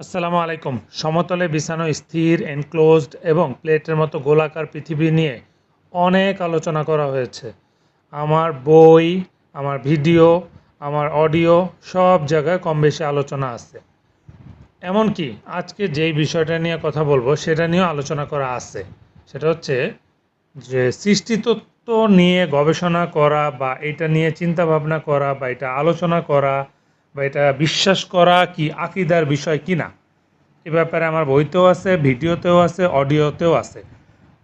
আসসালামু আলাইকুম। সমতলে বিছানো স্থির এনক্লোজড এবং প্লেটের মতো গোলাকার পৃথিবী নিয়ে অনেক আলোচনা করা হয়েছে। আমার বই, আমার ভিডিও, আমার অডিও সব জায়গায় কম বেশি আলোচনা আছে। এমনকি আজকে যেই বিষয়টা নিয়ে কথা বলব, সেটা নিয়েও আলোচনা করা আছে। সেটা হচ্ছে যে সৃষ্টিতত্ত্ব নিয়ে গবেষণা করা বা এটা নিয়ে চিন্তা ভাবনা করা বা এটা আলোচনা করা বা এটা বিশ্বাস করা কি আকিদার বিষয় কি না এ ব্যাপারে আমার বইতেও আছে, ভিডিওতেও আছে, অডিওতেও আছে।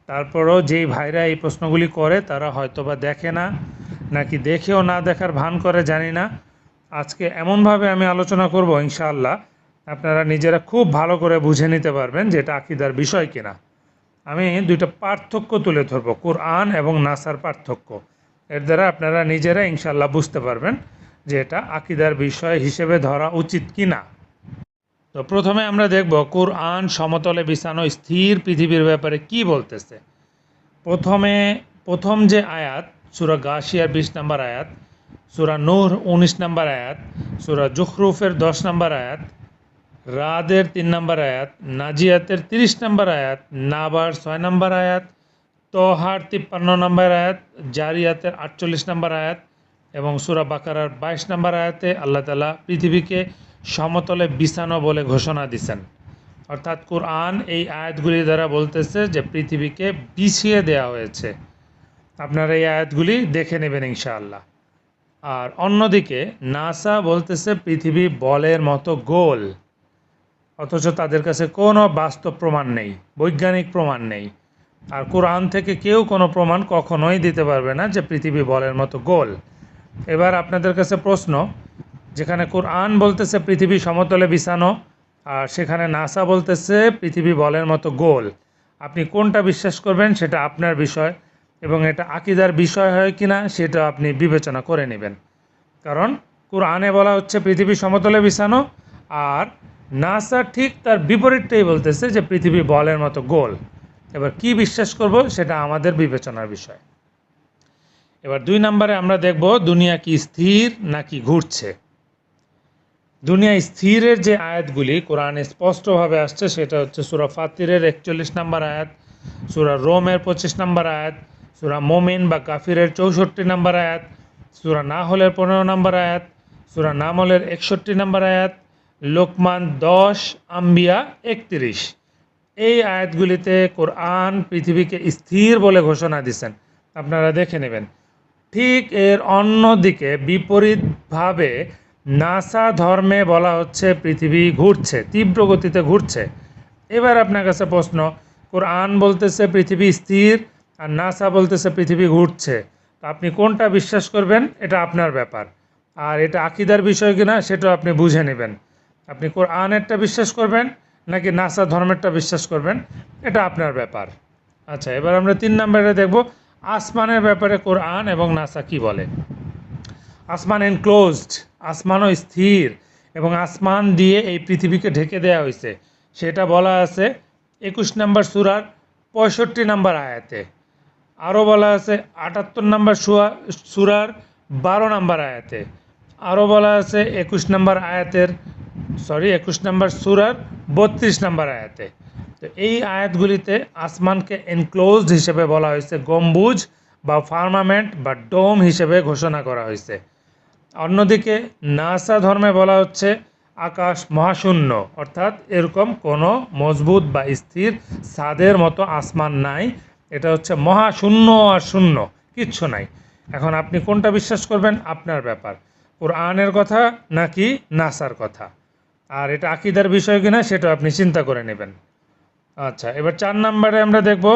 তারপরেও যেই ভাইরা এই প্রশ্নগুলি করে, তারা হয়তো বা দেখে না, নাকি দেখেও না দেখার ভান করে, জানি না। আজকে এমনভাবে আমি আলোচনা করব, ইনশাআল্লাহ, আপনারা নিজেরা খুব ভালো করে বুঝে নিতে পারবেন যে এটা আকিদার বিষয় কিনা। আমি দুইটা পার্থক্য তুলে ধরবো, কোরআন এবং নাসার পার্থক্য। এর দ্বারা আপনারা নিজেরা ইনশাল্লাহ বুঝতে পারবেন। যে এটা আকিদার বিষয় হিসেবে ধরা উচিত কি না তো প্রথমে আমরা দেখব কোরআন সমতলে বিছানো স্থির পৃথিবীর ব্যাপারে কি বলতেছে। প্রথমে, প্রথম যে আয়াত, সুরা গাশিয়ার বিশ নম্বর আয়াত, সুরা নূর উনিশ নম্বর আয়াত, সুরা জুখরুফের দশ নম্বর আয়াত, রাদের তিন নম্বর আয়াত, নাজিয়াতের তিরিশ নম্বর আয়াত, নাবার ছয় নম্বর আয়াত, তোহার তিপ্পান্ন নম্বর আয়াত, জারিয়াতের আটচল্লিশ নম্বর আয়াত এবং সুরা বাকারার বাইশ নম্বর আয়াতে আল্লাহ তালা পৃথিবীকে সমতলে বিছানো বলে ঘোষণা দিছেন। অর্থাৎ কোরআন এই আয়াতগুলি দ্বারা বলতেছে যে পৃথিবীকে বিছিয়ে দেওয়া হয়েছে। আপনারা এই আয়াতগুলি দেখে নেবেন ইনশাআল্লাহ। আর অন্যদিকে নাসা বলতেছে পৃথিবী বলের মতো গোল, অথচ তাদের কাছে কোনো বাস্তব প্রমাণ নেই, বৈজ্ঞানিক প্রমাণ নেই। আর কোরআন থেকে কেউ কোনো প্রমাণ কখনোই দিতে পারবে না যে পৃথিবী বলের মতো গোল। এবার আপনাদের কাছে প্রশ্ন, যেখানে কোরআন বলতেছে পৃথিবী সমতলে বিছানো, আর সেখানে নাসা বলতেছে পৃথিবী বলের মতো গোল। আপনি কোনটা বিশ্বাস করবেন সেটা আপনার বিষয়, এবং এটা আকিদার বিষয় হয় কি না সেটা আপনি বিবেচনা করে নেবেন। কারণ কোরআনে বলা হচ্ছে পৃথিবী সমতলে বিছানো, আর নাসা ঠিক তার বিপরীতটাই বলতেছে যে পৃথিবী বলের মতো গোল। এবার কি বিশ্বাস করব সেটা আমাদের বিবেচনার বিষয়। এবার দুই নম্বরে আমরা দেখব দুনিয়া কি স্থির নাকি ঘুরছে। দুনিয়া স্থিরের যে আয়াতগুলি কোরআনে স্পষ্টভাবে আসছে, সেটা হচ্ছে সুরা ফাতিরের একচল্লিশ নম্বর আয়াত, সুরা রোমের পঁচিশ নম্বর আয়াত, সুরা মোমিন বা কাফিরের চৌষট্টি নম্বর আয়াত, সুরা নাহলের পনেরো নম্বর আয়াত, সুরা নামলের একষট্টি নম্বর আয়াত, লোকমান দশ, আম্বিয়া একত্রিশ। এই আয়াতগুলিতে কোরআন পৃথিবীকে স্থির বলে ঘোষণা দিচ্ছেন আপনারা দেখে নেবেন। ঠিক এর অন্যদিকে বিপরীতভাবে নাসা ধর্মে বলা হচ্ছে পৃথিবী ঘুরছে, তীব্র গতিতে ঘুরছে। এবার আপনার কাছে প্রশ্ন, কোরআন বলতেছে পৃথিবী স্থির আর নাসা বলতেছে পৃথিবী ঘুরছে। আপনি কোনটা বিশ্বাস করবেন? এটা আপনার ব্যাপার। আর এটা আকিদার বিষয় কিনা সেটাও আপনি বুঝে নেবেন। আপনি কোরআনেরটা বিশ্বাস করবেন নাকি নাসা ধর্মেরটা বিশ্বাস করবেন, এটা আপনার ব্যাপার। আচ্ছা এবার আমরা তিন নম্বরে দেখব আসমানের ব্যাপারে কোরআন এবং নাসা কি বলে? আসমান এনক্লোজড আসমানও স্থির এবং আসমান দিয়ে এই পৃথিবীকে ঢেকে দেওয়া হয়েছে। সেটা বলা আছে একুশ নম্বর সুরার পঁয়ষট্টি নম্বর আয়াতে। আরও বলা আছে আটাত্তর নম্বর সুয়া সুরার বারো নম্বর আয়াতে। আরও বলা আছে একুশ নম্বর আয়াতের সরি একুশ নম্বর সুরার বত্রিশ নম্বর আয়াতে। তো এই আয়াতগুলিতে আসমানকে এনক্লোজড হিসেবে বলা হয়েছে, গম্বুজ বা ফার্মামেন্ট বা ডোম হিসেবে ঘোষণা করা হয়েছে। অন্যদিকে নাসা ধর্মে বলা হচ্ছে আকাশ মহাশূন্য, অর্থাৎ এরকম কোনো মজবুত বা স্থির ছাদের মতো আসমান নাই। এটা হচ্ছে মহাশূন্য আর শূন্য, কিচ্ছু নাই। এখন আপনি কোনটা বিশ্বাস করবেন? আপনার ব্যাপার। কোরআনের কথা নাকি নাসার কথা? আর এটা আকিদার বিষয় কিনা সেটা আপনি চিন্তা করে নেবেন। আচ্ছা এবার চার নম্বরে আমরা দেখব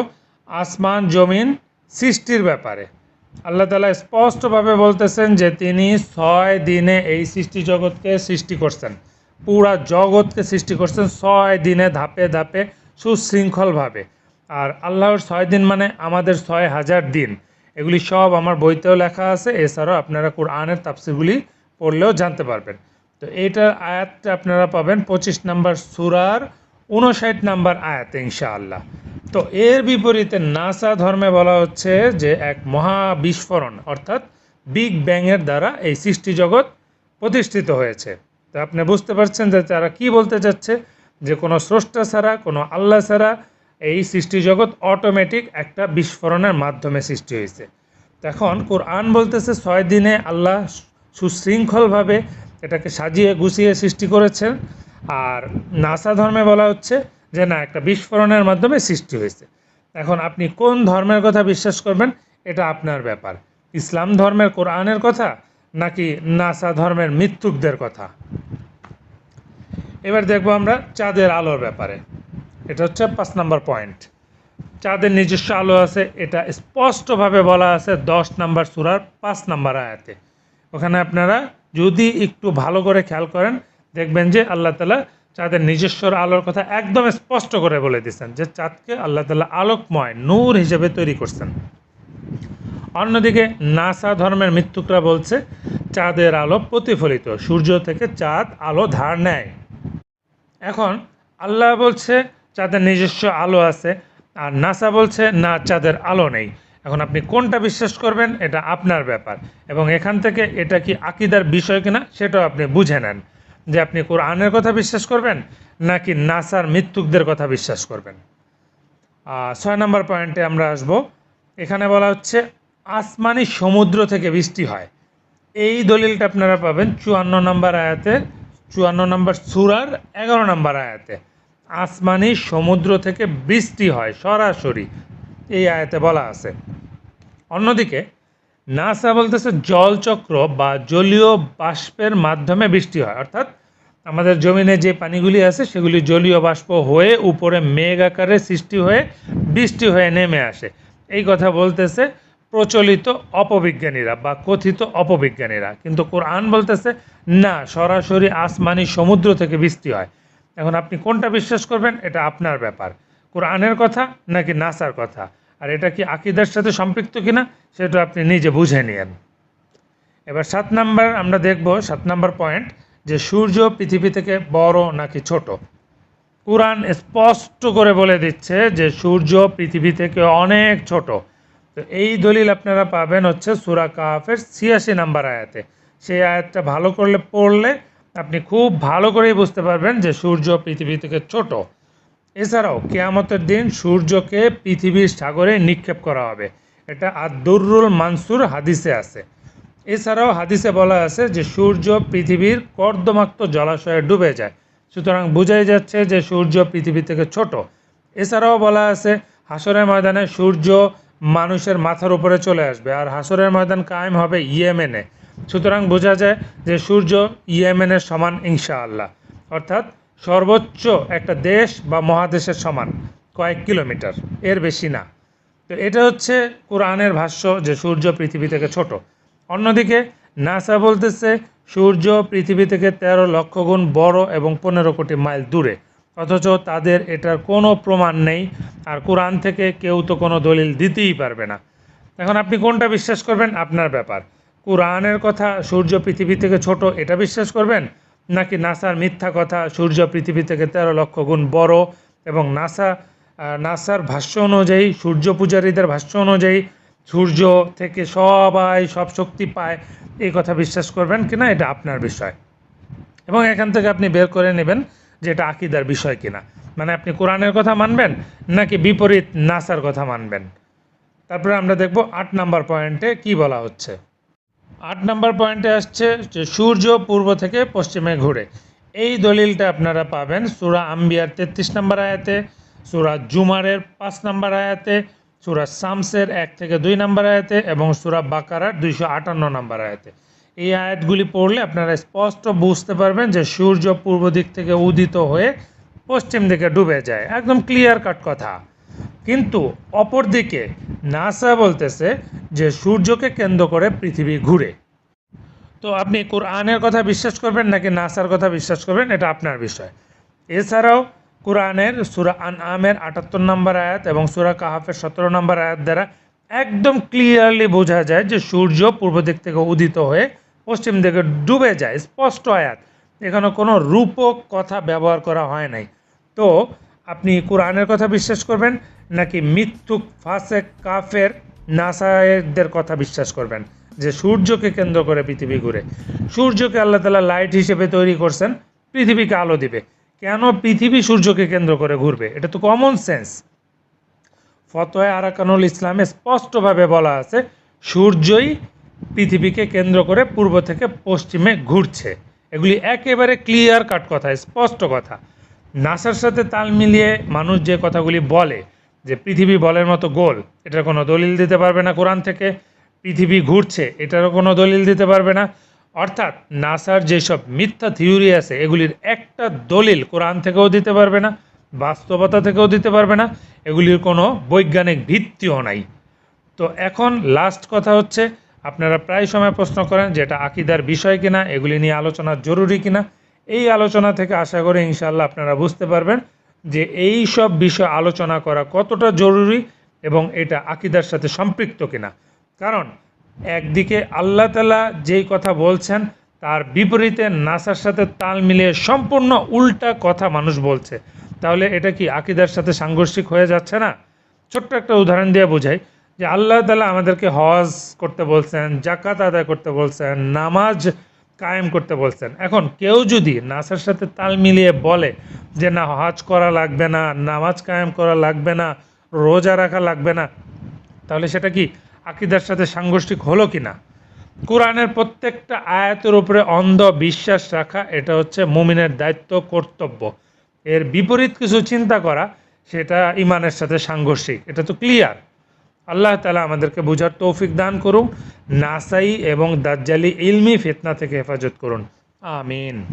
আসমান, জমিন, সৃষ্টির ব্যাপারে। আল্লাহ তালা স্পষ্টভাবে বলতেছেন যে তিনি ছয় দিনে এই সৃষ্টি জগৎকে সৃষ্টি করছেন। পুরা জগৎকে সৃষ্টি করছেন ছয় দিনে ধাপে ধাপে, সুশৃঙ্খলভাবে। আর আল্লাহর ছয় দিন মানে আমাদের ছয় হাজার দিন। এগুলি সব আমার বইতেও লেখা আছে, এছাড়াও আপনারা কোরআনের তাফসিরগুলি পড়লেও জানতে পারবেন। তো এইটার আয়াতটা আপনারা পাবেন পঁচিশ নাম্বার সুরার উনষাট নাম্বার আয়াত, ইনশাআল্লাহ। তো এর বিপরীতে নাসা ধর্মে বলা হচ্ছে যে, এক মহা বিস্ফোরণ, অর্থাৎ বিগ ব্যাংয়ের দ্বারা এই সৃষ্টি জগৎ প্রতিষ্ঠিত হয়েছে। তো আপনি বুঝতে পারছেন যে তারা কি বলতে চাচ্ছে? যে কোনো স্রষ্টা ছাড়া, কোনো আল্লাহ ছাড়া এই সৃষ্টি জগৎ অটোমেটিক একটা বিস্ফোরণের মাধ্যমে সৃষ্টি হয়েছে। এখন কোরআন বলতেছে, ছয় দিনে আল্লাহ সুশৃঙ্খলভাবে এটাকে সাজিয়ে গুছিয়ে সৃষ্টি করেছেন। আর নাসা ধর্মে বলা হচ্ছে যে না, একটা বিস্ফোরণের মাধ্যমে সৃষ্টি হয়েছে। এখন আপনি কোন ধর্মের কথা বিশ্বাস করবেন, এটা আপনার ব্যাপার। ইসলাম ধর্মের কোরআনের কথা নাকি নাসা ধর্মের মৃত্যুকদের কথা? এবার দেখব আমরা চাঁদের আলোর ব্যাপারে। এটা হচ্ছে পাঁচ নাম্বার পয়েন্ট। চাঁদের নিজস্ব আলো আছে, এটা স্পষ্টভাবে বলা আছে দশ নাম্বার সুরার পাঁচ নাম্বার আয়াতে। ওখানে আপনারা যদি একটু ভালো করে খেয়াল করেন দেখবেন যে আল্লাহ তালা চাঁদের নিজস্ব আলোর কথা একদম স্পষ্ট করে বলে দিচ্ছেন যে চাঁদকে আল্লাহ তালা আলোকময় নূর হিসেবে তৈরি করছেন। অন্যদিকে নাসা ধর্মের মৃত্যুকরা বলছে, চাঁদের আলো প্রতিফলিত, সূর্য থেকে চাঁদ আলো ধার নেয়। এখন আল্লাহ বলছে, চাঁদের নিজস্ব আলো আছে, আর নাসা বলছে, না, চাঁদের আলো নেই। এখন আপনি কোনটা বিশ্বাস করবেন, এটা আপনার ব্যাপার। এবং এখান থেকে এটা কি আকিদার বিষয় কিনা, সেটাও আপনি বুঝে নেন। যে আপনি কোরআনের কথা বিশ্বাস করবেন, নাকি নাসার মৃত্যুকদের কথা বিশ্বাস করবেন? ছয় নম্বর পয়েন্টে আমরা আসব। এখানে বলা হচ্ছে, আসমানি সমুদ্র থেকে বৃষ্টি হয়। এই দলিলটা আপনারা পাবেন চুয়ান্ন নম্বর আয়াতে, চুয়ান্ন নম্বর সুরার এগারো নম্বর আয়াতে। আসমানি সমুদ্র থেকে বৃষ্টি হয়, সরাসরি। এই আয়াতে বলা আছে। অন্যদিকে, নাসা বলতেছে, জলচক্র বা জলীয় বাষ্পের মাধ্যমে বৃষ্টি হয়। অর্থাৎ আমাদের জমিনে যে পানিগুলি আছে, সেগুলি জলীয় বাষ্প হয়ে উপরে মেঘ আকারে সৃষ্টি হয়ে বৃষ্টি হয়ে নেমে আসে। এই কথা বলতেছে প্রচলিত অপবিজ্ঞানীরা বা কথিত অপবিজ্ঞানীরা। কিন্তু কোরআন বলতেছে, না, সরাসরি আসমানি সমুদ্র থেকে বৃষ্টি হয়। এখন আপনি কোনটা বিশ্বাস করবেন? এটা আপনার ব্যাপার। কোরআনের কথা নাকি নাসার কথা? আর এটা কি আকিদার সাথে সম্পৃক্ত কিনা, সেটা আপনি নিজে বুঝে নিয়েন। এবার সাত নাম্বার আমরা দেখব, সাত নাম্বার পয়েন্ট। যে সূর্য পৃথিবী থেকে বড় নাকি ছোট। কোরআন স্পষ্ট করে বলে দিচ্ছে যে সূর্য পৃথিবী থেকে অনেক ছোট। তো এই দলিল আপনারা পাবেন হচ্ছে সুরা কাহাফের ছিয়াশি নাম্বার আয়াতে। সেই আয়াতটা ভালো করলে পড়লে আপনি খুব ভালো করেই বুঝতে পারবেন যে সূর্য পৃথিবী থেকে ছোট। এছাড়াও কেয়ামতের দিন সূর্যকে পৃথিবীর সাগরে নিক্ষেপ করা হবে। এটা আদুরুল মানসুর হাদিসে আছে। এছাড়াও হাদিসে বলা আছে যে সূর্য পৃথিবীর কর্দমাক্ত জলাশয়ে ডুবে যায়। সুতরাং বোঝাই যাচ্ছে যে সূর্য পৃথিবী থেকে ছোট। এছাড়াও বলা আছে হাসরের ময়দানে সূর্য মানুষের মাথার উপরে চলে আসবে আর হাসরের ময়দান কায়েম হবে ইয়েমেনে। সুতরাং বোঝা যায় যে সূর্য ইয়েমেনের সমান ইনশাআল্লাহ। অর্থাৎ সর্বোচ্চ একটা দেশ বা মহাদেশের সমান, কয়েক কিলোমিটার। এর বেশি না। তো এটা হচ্ছে কোরআনের ভাষ্য যে সূর্য পৃথিবী থেকে ছোট। অন্যদিকে, নাসা বলতেছে, সূর্য পৃথিবী থেকে তেরো লক্ষ গুণ বড় এবং পনেরো কোটি মাইল দূরে। অথচ তাদের এটার কোনো প্রমাণ নেই, আর কোরআন থেকে কেউ তো কোনো দলিল দিতেই পারবে না। এখন আপনি কোনটা বিশ্বাস করবেন? আপনার ব্যাপার। কোরআনের কথা সূর্য পৃথিবী থেকে ছোট, এটা বিশ্বাস করবেন? নাকি নাসার মিথ্যা কথা সূর্য পৃথিবী থেকে তেরো লক্ষ গুণ বড় এবং নাসা নাসার ভাষ্য অনুযায়ী, সূর্য পূজারীদের ভাষ্য অনুযায়ী সূর্য থেকে সবাই সব শক্তি পায়, এই কথা বিশ্বাস করবেন কিনা এটা আপনার বিষয়। এবং এখান থেকে আপনি বের করে নেবেন যে এটা আকিদার বিষয় কিনা। মানে আপনি কোরআনের কথা মানবেন নাকি বিপরীত নাসার কথা মানবেন? তারপরে আমরা দেখব আট নাম্বার পয়েন্টে কি বলা হচ্ছে। আট নাম্বার পয়েন্টে আসছে যে সূর্য পূর্ব থেকে পশ্চিমে ঘুরে। এই দলিলটা আপনারা পাবেন সুরা আম্বিয়ার তেত্রিশ নম্বর আয়াতে, সুরা জুমারের পাঁচ নম্বর আয়াতে সুরা শামসের এক থেকে দুই নম্বর আয়াতে এবং সুরা বাকারার দুইশো আটান্ন নম্বর আয়াতে। এই আয়াতগুলি পড়লে আপনারা স্পষ্ট বুঝতে পারবেন যে সূর্য পূর্ব দিক থেকে উদিত হয়ে পশ্চিম দিকে ডুবে যায়। একদম ক্লিয়ার কাট কথা। কিন্তু অপরদিকে নাসা বলতেছে যে সূর্যকে কেন্দ্র করে পৃথিবী ঘুরে। তো আপনি কোরআনের কথা বিশ্বাস করবেন নাকি নাসার কথা বিশ্বাস করবেন, এটা আপনার বিষয়। এছাড়াও কোরআনের সুরা আন আমের আটাত্তর নম্বর আয়াত এবং সুরা কাহাফের সতেরো নম্বর আয়াত দ্বারা একদম ক্লিয়ারলি বোঝা যায় যে সূর্য পূর্ব দিক থেকে উদিত হয়ে পশ্চিম দিকে ডুবে যায়, স্পষ্ট আয়াত। এখানে কোনো রূপক কথা ব্যবহার করা হয় নাই। তো আপনি কোরআনের কথা বিশ্বাস করবেন নাকি মিথ্যুক, ফাসেক, কাফের, নাসায়েরদের কথা বিশ্বাস করবেন? যে সূর্যকে কেন্দ্র করে পৃথিবী ঘুরে। সূর্যকে আল্লাহ তালা লাইট হিসেবে তৈরি করছেন, পৃথিবীকে আলো দিবে। কেন পৃথিবী সূর্যকে কেন্দ্র করে ঘুরবে? এটা তো কমন সেন্স ফতোয়া আরাকানুল ইসলামে স্পষ্টভাবে বলা আছে, সূর্যই পৃথিবীকে কেন্দ্র করে পূর্ব থেকে পশ্চিমে ঘুরছে। এগুলি একেবারে ক্লিয়ার কাট কথা, স্পষ্ট কথা। নাসার সাথে তাল মিলিয়ে মানুষ যে কথাগুলি বলে, যে পৃথিবী বলের মতো গোল, এটার কোনো দলিল দিতে পারবে না কোরআন থেকে। পৃথিবী ঘুরছে, এটারও কোনো দলিল দিতে পারবে না। অর্থাৎ নাসার যেসব মিথ্যা থিওরি আছে, এগুলির একটা দলিল কোরআন থেকেও দিতে পারবে না, বাস্তবতা থেকেও দিতে পারবে না, এগুলির কোনো বৈজ্ঞানিক ভিত্তিও নাই। তো এখন লাস্ট কথা হচ্ছে, আপনারা প্রায় সময় প্রশ্ন করেন যে এটা আকিদার বিষয় কিনা, এগুলি নিয়ে আলোচনা জরুরি কিনা? এই আলোচনা থেকে আশা করি ইনশাল্লাহ আপনারা বুঝতে পারবেন যে এই সব বিষয় আলোচনা করা কতটা জরুরি এবং এটা আকিদার সাথে সম্পৃক্ত কিনা। কারণ একদিকে আল্লাহ তালা যেই কথা বলছেন, তার বিপরীতে নাসার সাথে তাল মিলিয়ে সম্পূর্ণ উল্টা কথা মানুষ বলছে। তাহলে এটা কি আকিদার সাথে সাংঘর্ষিক হয়ে যাচ্ছে না? ছোট্ট একটা উদাহরণ দিয়ে বোঝাই যে আল্লাহ তালা আমাদেরকে হজ করতে বলছেন জাকাত আদায় করতে বলছেন, নামাজ কায়েম করতে বলছেন। এখন কেউ যদি নাসার সাথে তাল মিলিয়ে বলে যে না, হজ করা লাগবে না, নামাজ কায়েম করা লাগবে না, রোজা রাখা লাগবে না, তাহলে সেটা কি আকিদার সাথে সাংঘর্ষিক হলো কি না কোরআনের প্রত্যেকটা আয়াতের উপরে অন্ধ বিশ্বাস রাখা, এটা হচ্ছে মুমিনের দায়িত্ব, কর্তব্য। এর বিপরীত কিছু চিন্তা করা, সেটা ইমানের সাথে সাংঘর্ষিক। এটা তো ক্লিয়ার। আল্লাহ তালা আমাদেরকে বোঝার তৌফিক দান করুন। নাসাই এবং দাজ্জালি ইলমি ফিতনা থেকে হেফাজত করুন। আমিন।